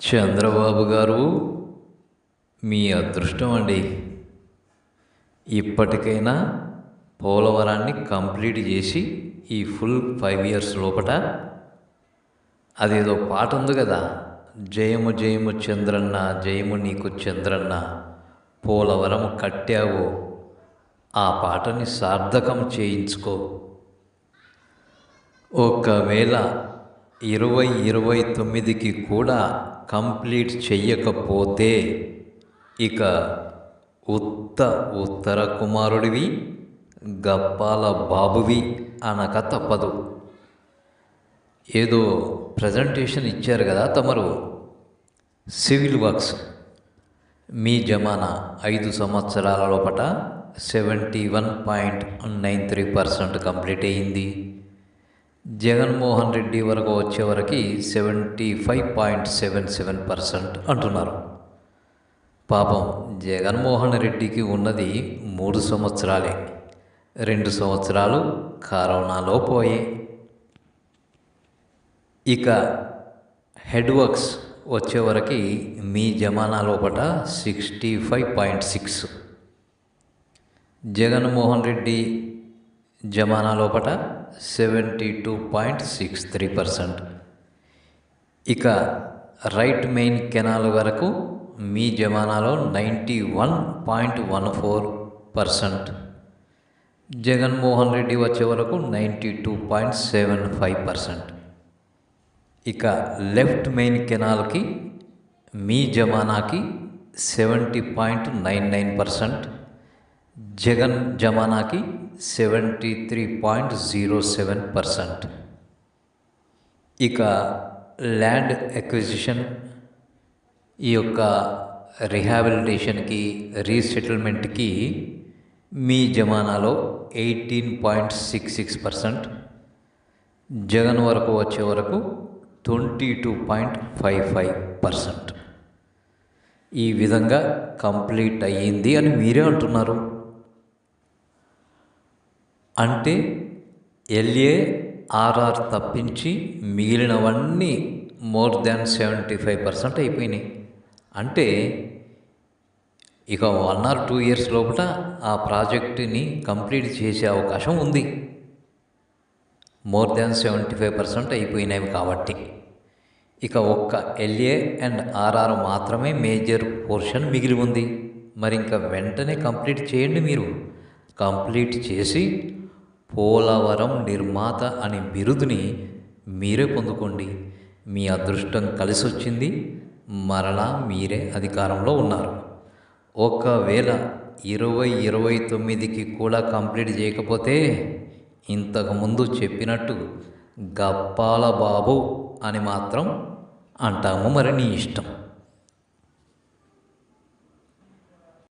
చంద్రబాబు గారు మీ అదృష్టం అండి. ఇప్పటికైనా పోలవరాన్ని కంప్లీట్ చేసి ఈ ఫుల్ ఫైవ్ ఇయర్స్ లోపట అదేదో పాట ఉంది కదా జయము జయము చంద్రన్న జయము నీకు చంద్రన్న పోలవరం కట్టావో ఆ పాటని సార్థకం చేయించుకో. ఒకవేళ ఇరవై ఇరవై తొమ్మిదికి కూడా కంప్లీట్ చెయ్యకపోతే ఇక ఉత్త ఉత్తర కుమారుడివి గప్పాల బాబువి అనక తప్పదు. ఏదో ప్రజెంటేషన్ ఇచ్చారు కదా తమరు. Civil works. మీ జమానా ఐదు సంవత్సరాల లోపట seventy one point nine three percent complete అయ్యింది. జగన్మోహన్ రెడ్డి వరకు వచ్చేవరకు seventy five point seven seven percent అంటున్నారు. పాపం జగన్మోహన్ రెడ్డికి ఉన్నది మూడు సంవత్సరాలే. రెండు సంవత్సరాలు కరోనాలో పోయి. ఇక హెడ్ వర్క్స్ వచ్చేవరకు మీ జమానా లోపట sixty five point six Jaganmohan Reddy జమానా లోపట seventy two point six three percent. ఇక రైట్ మెయిన్ కెనాల్ వరకు మీ జమానాలో ninety one point one four percent. Jaganmohan Reddy వచ్చే వరకు ninety two point seven five percent. ఇక లెఫ్ట్ మెయిన్ కెనాల్కి మీ జమానాకి seventy point nine nine percent. Jagan జమానాకి seventy three point zero seven percent. ఇక land acquisition ఈ యొక్క రిహాబిలిటేషన్కి రీసెటిల్మెంట్కి మీ జమానాలో eighteen point six six percent. Jagan వరకు వచ్చే వరకు twenty two point five five percent. ఈ విధంగా కంప్లీట్ అయ్యింది అని మీరే అంటున్నారు. అంటే ఎల్ఏ ఆర్ఆర్ తప్పించి మిగిలినవన్నీ more than seventy five percent అయిపోయినాయి. అంటే ఇక వన్ ఆర్ టూ ఇయర్స్ లోపల ఆ ప్రాజెక్టుని కంప్లీట్ చేసే అవకాశం ఉంది. More than seventy five percent అయిపోయినాయి కాబట్టి. ఇక ఒక్క ఎల్ఏ అండ్ ఆర్ఆర్ మాత్రమే మేజర్ పోర్షన్ మిగిలి ఉంది. మరి ఇంకా వెంటనే కంప్లీట్ చేయండి మీరు. కంప్లీట్ చేసి పోలవరం నిర్మాత అనే బిరుదుని మీరే పొందుకోండి. మీ అదృష్టం కలిసొచ్చింది. మరలా మీరే అధికారంలో ఉన్నారు. ఒకవేళ ఇరవై ఇరవై తొమ్మిదికి కూడా కంప్లీట్ చేయకపోతే ఇంతకుముందు చెప్పినట్టు గప్పాల బాబు అని మాత్రం అంటాము మరి నీ ఇష్టం.